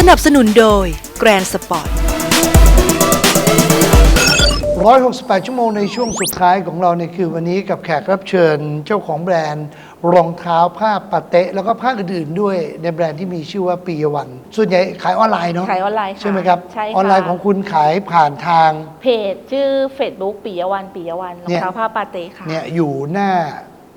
สนับสนุนโดย Grand Sport 168 ชั่วโมงในช่วงสุดท้ายของเราในคือวันนี้กับแขกรับเชิญเจ้าของแบรนด์ รองเท้าผ้าปาเตะ แล้วก็ผ้าอื่นๆด้วยในแบรนด์ที่มีชื่อว่าปียวัน ส่วนใหญ่ขายออนไลน์เนาะขายออนไลน์ค่ะใช่ไหมครับ ใช่ค่ะ ออนไลน์ของคุณขายผ่านทาง เพจชื่อ Facebook ปิยวันปิยวันรอเนี่งยเท้าผ้าปาเต้ค่ะ เนี่ยอยู่หน้า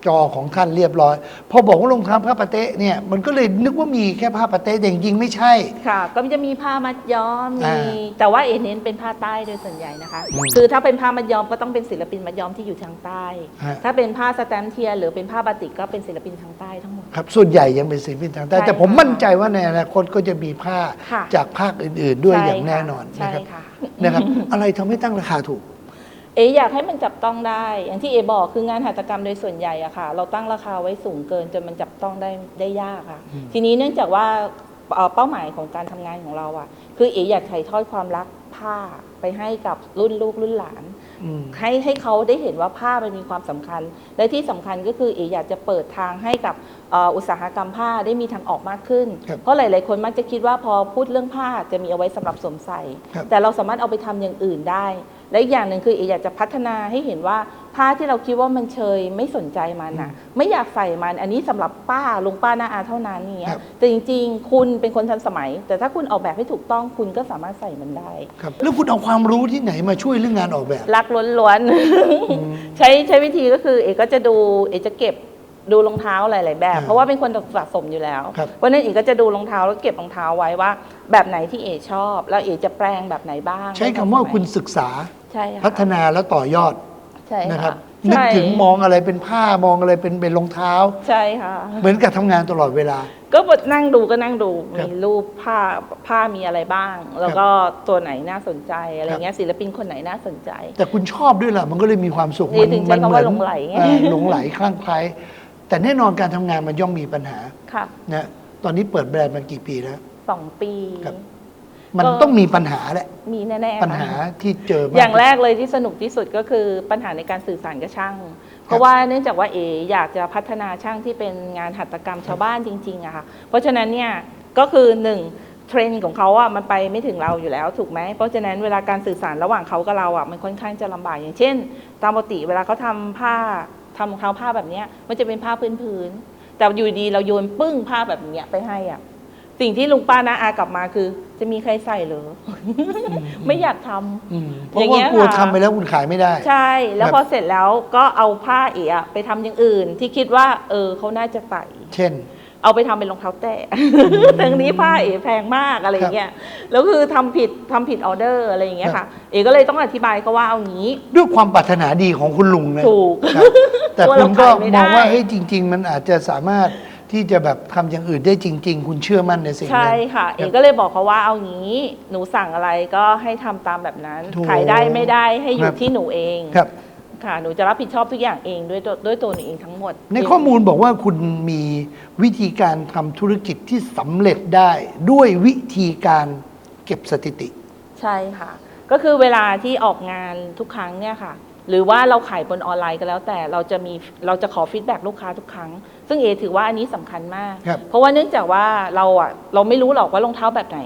จอของท่านเรียบร้อย พอบอกว่ารองเท้าผ้าปาเตะเนี่ยมันก็เลยนึกว่ามีแค่ผ้าปาเตะแต่จริงๆไม่ใช่ ค่ะ ก็จะมีผ้ามัดย้อมอ่ามีแต่ว่าเอเน้นเป็นผ้าใต้โดยส่วนใหญ่นะคะ อืมคือถ้าเป็นผ้ามัดย้อมก็ต้องเป็นศิลปินมัดย้อมที่อยู่ทางใต้ ฮะ ถ้าเป็นผ้าสแตมป์เทียร์หรือเป็นผ้าบาติกก็เป็นศิลปินทางใต้ทั้งหมด ครับส่วนใหญ่ยังเป็นศิลปินทางใต้ใช่แต่ผมค่ะมั่นใจว่าในอนาคตก็จะมีผ้าค่ะ จากภาคอื่นๆด้วยใช่อย่างแน่นอนค่ะนะครับใช่ค่ะ นะครับ อะไรทำให้ตั้งราคาถูก เออยากให้มันจับต้องได้ อย่างที่เอบอกคืองานหัตถกรรมโดยส่วนใหญ่อะค่ะ เราตั้งราคาไว้สูงเกินจนมันจับต้องได้ได้ยากค่ะ ทีนี้เนื่องจากว่าเอ่อเป้าหมายของการทำงานของเราอะคือเออยากถ่ายทอดความรักผ้าไปให้กับรุ่นลูกรุ่นหลานอืมให้ให้เขาได้เห็นว่าผ้ามันมีความสำคัญ และที่สำคัญก็คือเออยากจะเปิดทางให้กับเอ่ออุตสาหกรรมผ้าได้มีทางออกมากขึ้นครับเพราะหลาย ๆ คนมักจะคิดว่าพอพูดเรื่องผ้าจะมีเอาไว้สำหรับสวมใส่ครับแต่เราสามารถเอาไปทำอย่างอื่นได้ และอีกอย่างหนึ่งคือเออยากจะพัฒนาให้เห็นว่าผ้าที่เราคิดว่ามันเชยไม่สนใจมันอะ ไม่อยากใส่มันอันนี้สำหรับป้าลุงป้าน้าอาเท่านั้นอย่างเงี้ครัยบแต่จริง ๆ คุณเป็นคนทันสมัย แต่ถ้าคุณออกแบบให้ถูกต้องคุณก็สามารถใส่มันได้ครับแล้วคุณเอาความรู้ที่ไหนมาช่วยเรื่องงานออกแบบ รักล้วนๆใช้ใช้วิธีก็คือ เอกก็จะดูเอกจะเก็บดูรองเท้าหลาย ๆ แบบอ่าเพราะว่าเป็นคนสะสมอยู่แล้วครับเพราะฉะนั้นเอกก็จะดูรองเท้าแล้วเก็บรองเท้าไว้ว่า แบบไหนที่เอกชอบ แล้วเอกจะแปลงแบบไหนบ้าง ใช้คำว่าคุณศึกษา ใช่ค่ะพัฒนาแล้วต่อยอดใช่นะครับค่ะนึกใช่ถึงมองอะไรเป็นผ้ามองอะไรเป็นเป็นรองเท้า ใช่ค่ะ เหมือนกับทำงานตลอดเวลา ก็บทนั่งดูก็นั่งดูครับมีรูปผ้าผ้ามีอะไรบ้าง แล้วก็ตัวไหนน่าสนใจอะไรเงี้ยศิลปินคนไหนน่าสนใจ แต่คุณชอบด้วยล่ะมันก็เลยมีความสุขนี่ถึงใช้คำว่าหลงไหลไงเอ่อหลงไหลคลั่งไคล้แต่แน่นอนการทำงานมันย่อมมีปัญหาค่ะนะตอนนี้เปิดแบรนด์มากี่ปีแล้วสองปีครับ มันก็ต้องมีปัญหาแหละ มีแน่ๆปัญหาค่ะที่เจอมอย่างแรกเลยที่สนุกที่สุดก็คือปัญหาในการสื่อสารกับช่าง เพราะว่าเนื่องจากว่าเออยากจะพัฒนาช่างที่เป็นงานหัตถกรรมชาวบ้านจริงๆอะค่ะ เพราะฉะนั้นเนี่ยก็คือหนึ่งเทรนด์ของเขาอะมันไปไม่ถึงเราอยู่แล้วถูกไหม เพราะฉะนั้นเวลาการสื่อสารระหว่างเขากับเราอะมันค่อนข้างจะลำบากอย่างเช่น ตามปกติเวลาเขาทำผ้าทำรองเท้าผ้าแบบเนี้ยมันจะเป็นผ้าพื้นๆแต่อยู่ดีเราโยนปึ้งผ้าแบบเนี้ยไปให้อะ สิ่งที่ลุงป้านาอากลับมาคือ จะมีใครใส่เหรอ ไม่อยากทำ อืมเพอย่าราะงว่าเงี้ยกลัวค่ะ ทำไปแล้วคุณขายไม่ได้ ใช่ แล้วครับพอเสร็จแล้วก็เอาผ้าเอ๋อะไปทำอย่างอื่น ที่คิดว่า เออเขาน่าจะใส่ เช่น เอาไปทำเป็นรองเท้าแตะทั้งนี้ผ้าเอ๋แพงมากอะไรอย่างเงี้ย แล้วคือทำผิดทำผิดออเดอร์อะไรอย่างเงี้ยครัค่ะบเอ๋ก็เลยต้องอธิบายเขาว่าเอางี้ ด้วยความปรารถนาดีของคุณลุงนะถูก ครับแต่กลัวคุเราณก็ขายไม่มได้ องว่าเฮ้ยจริง ๆ มันอาจจะสามารถ ที่จะแบบทำอย่างอื่นได้จริง ๆ คุณเชื่อมั่นในสิ่งนั้นใช่ค่ะ เอ๋ก็เลยบอกเขาว่าเอางี้หนูสั่งอะไรก็ให้ทำตามแบบนั้นถูกขายได้ไม่ได้ให้อครัยู่บที่หนูเองครับ ค่ะ หนูจะรับผิดชอบทุกอย่างเองด้วยตัวด้วยตัวหนูเองทั้งหมด ในข้อมูลบอกว่าคุณมีวิธีการทำธุรกิจที่สำเร็จได้ด้วยวิธีการเก็บสถิติ ใช่ค่ะ ก็คือเวลาที่ออกงานทุกครั้งเนี่ยค่ะ หรือว่าเราขายบนออนไลน์ก็แล้วแต่เราจะมีเราจะขอฟีดแบ็ลูกค้าทุกครั้ง ซึ่งเอถือว่าอันนี้สำคัญมากครับเพราะว่าเนื่องจากว่าเราอะเราไม่รู้หรอกว่ารองเท้าแบบไหน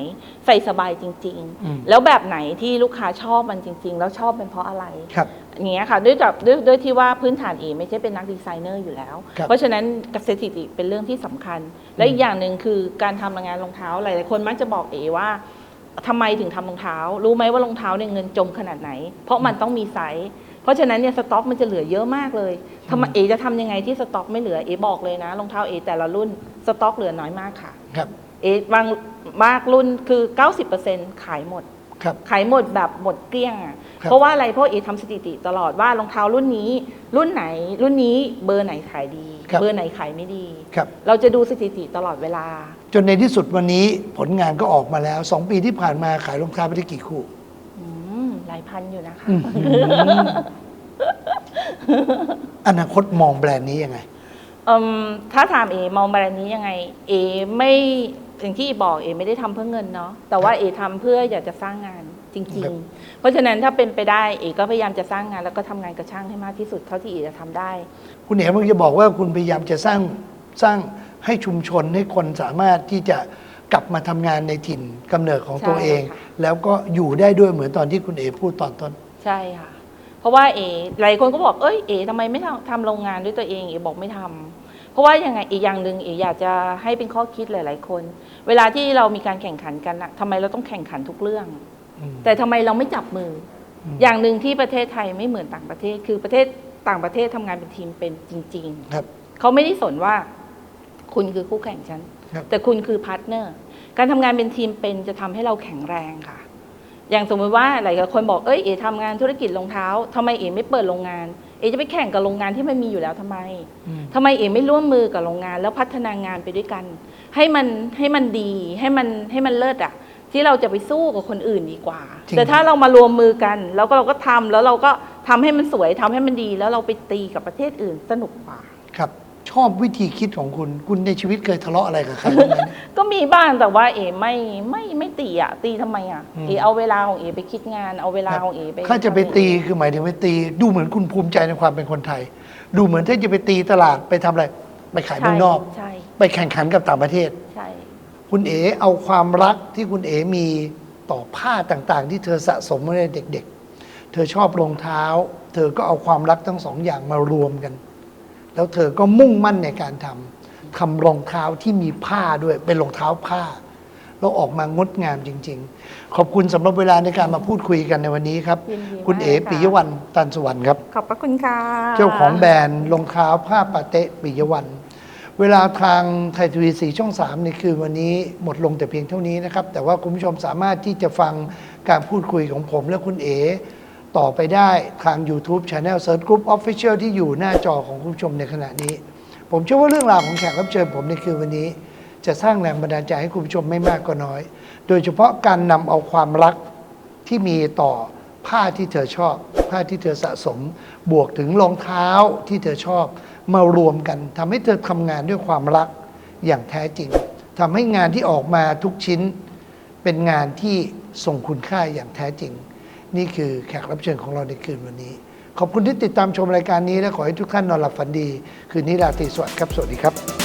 ใส่สบายจริงอืมๆแล้วแบบไหนที่ลูกค้าชอบมันจริง ๆ แล้วชอบเป็นเพราะอะไรครับอย่างเงี้ยค่ะด้วยกับด้วยด้วยที่ว่าพื้นฐานเอไม่ใช่เป็นนักดีไซเนอร์อยู่แล้วครับเพราะฉะนั้นสถิติเป็นเรื่องที่สำคัญ และอีกอย่างหนึ่งคือการทำงานรองเท้าหลายๆคนมักจะบอกเอว่าทำไมถึงทำรองเท้า รู้ไหมว่ารองเท้าเนี่ยเงินจมขนาดไหน เพราะมันต้องมีไซส์ เพราะฉะนั้นเนี่ยสต็อกมันจะเหลือเยอะมากเลยทำไมเอจะทำยังไงที่สต็อกไม่เหลือเอบอกเลยนะรองเท้าเอแต่ละรุ่นสต็อกเหลือน้อยมากค่ะครับเอบางมากรุ่นคือ 90%ขายหมดครับขายหมดแบบหมดเกลี้ยงอะครับเพราะว่าอะไรเพราะเอทำสถิติตลอดว่ารองเท้ารุ่นนี้ รุ่นไหนรุ่นนี้เบอร์ไหนขายดีครับเบอร์ไหนขายไม่ดีครับเราจะดูสถิติตลอดเวลา จนในที่สุดวันนี้ผลงานก็ออกมาแล้วสองปีที่ผ่านมาขายรองเท้าไปได้กี่คู่อืมห ลายพันอยู่นะคะ อนาคตมองแบรนด์นี้ยังไง อืมถ้าถามเอมองแบรนด์นี้ยังไง เอไม่อย่างที่บอกเอไม่ได้ทำเพื่อเงินเนาะแต่ว่าเอทำเพื่ออยากจะสร้างงานจริครังบๆ เพราะฉะนั้นถ้าเป็นไปได้เอก็พยายามจะสร้างงาน แล้วก็ทำงานกับช่างให้มากที่สุดเท่าที่เอจะทำได้ คุณเอ๋มันจะบอกว่าคุณพยายามจะสร้างสร้างให้ชุมชนให้คนสามารถที่จะ กลับมาทำงานในถิ่นกำเนิดของตัวใช่เองค่ะ แล้วก็อยู่ได้ด้วยเหมือนตอนที่คุณเอพูดตอนต้น ใช่ค่ะ เพราะว่าเอหลายคนก็บอกเอ้ยเอทำไมไม่ทำทำโรงงานด้วยตัวเองเอบอกไม่ทำเพราะว่ายังไงอีกอย่างหนึ่งเออยากจะให้เป็นข้อคิดหลาย ๆ คน เวลาที่เรามีการแข่งขันกันอะทำไมเราต้องแข่งขันทุกเรื่อง อืม แต่ทำไมเราไม่จับมืออม อย่างหนึ่งที่ประเทศไทยไม่เหมือนต่างประเทศ คือประเทศต่างประเทศทำงานเป็นทีมเป็นจริง ๆ ครับ เขาไม่ได้สนว่าคุณคือคู่แข่งฉัน ครับ แต่คุณคือพาร์ทเนอร์ การทำงานเป็นทีมเป็นจะทำให้เราแข็งแรงค่ะ อย่างสมมติว่าหลายคนบอกเอ้ยเอ๋ทำงานธุรกิจรองเท้าทำไมเอ๋ไม่เปิดโรงงาน เอ๋จะไปแข่งกับโรงงานที่มันมีอยู่แล้วทำไมอืมทำไมเอ๋ไม่ร่วมมือกับโรงงาน แล้วพัฒนางานไปด้วยกัน ให้มันให้มันดีให้มันให้มันเลิศอะที่เราจะไปสู้กับคนอื่นดีกว่าจริงแต่ถ้าเรามารวมมือกันแล้วก็เราก็ทำแล้วเราก็ทำให้มันสวยทำให้มันดี แล้วเราไปตีกับประเทศอื่นสนุกกว่าครับ ชอบวิธีคิดของคุณ คุณในชีวิตเคยทะเลาะอะไรกับใครบ้างไหมเนี่ยก็มีบ้างแต่ว่าเอไม่ไม่ไม่ตีอะ ตีทำไมอะอืม เอเอาเวลาของเอไปคิดงานเอาเวลาของเอไปถ้าจะไปทำอย่างตีอื่นคือหมายถึงไปตี ดูเหมือนคุณภูมิใจในความเป็นคนไทย ดูเหมือนถ้าจะไปตีตลาดไปทำอะไร ไปขายเมืองนอก ใช่ไปแข่งขันกับต่างประเทศ ใช่ คุณเอ๋เอาความรักที่คุณเอ๋มีต่อผ้าต่างๆ ที่เธอสะสมมาในเด็ก ๆ เธอชอบรองเท้า เธอก็เอาความรักทั้งสองอย่างมารวมกัน แล้วเธอก็มุ่งมั่นในการทำทำรองเท้าที่มีผ้าด้วยเป็นรองเท้าผ้า แล้วออกมางดงามจริง ๆ ขอบคุณสำหรับเวลาในการมาพูดคุยกันในวันนี้ครับ ยินดีคุณเอ๋มากค่ะ ปิยวันตันสวรรค์ครับ ขอบพระคุณค่ะ เจ้าของแบรนด์รองเท้าผ้าปาเตะปิยวัน เวลาทางไทยทีวีสีช่อง 3 ในคืนวันนี้หมดลงแต่เพียงเท่านี้นะครับ แต่ว่าคุณผู้ชมสามารถที่จะฟังการพูดคุยของผมและคุณเอ๋ ต่อไปได้ทาง YouTube Channel Search Group Official ที่อยู่หน้าจอของคุณผู้ชมในขณะนี้ ผมเชื่อว่าเรื่องราวของแขกรับเชิญผมในคืนวันนี้ จะสร้างแรงบันดาลใจให้คุณผู้ชมไม่มากก็น้อย โดยเฉพาะการนำเอาความรักที่มีต่อผ้าที่เธอชอบ ผ้าที่เธอสะสม บวกถึงรองเท้าที่เธอชอบ มารวมกันทำให้เธอทำงานด้วยความรักอย่างแท้จริงทำให้งานที่ออกมาทุกชิ้น เป็นงานที่ส่งคุณค่าอย่างแท้จริง นี่คือแขกรับเชิญของเราในคืนวันนี้ ขอบคุณที่ติดตามชมรายการนี้และขอให้ทุกท่านนอนหลับฝันดี คืนนี้ราตรีสวัสดิ์ครับ สวัสดีครับ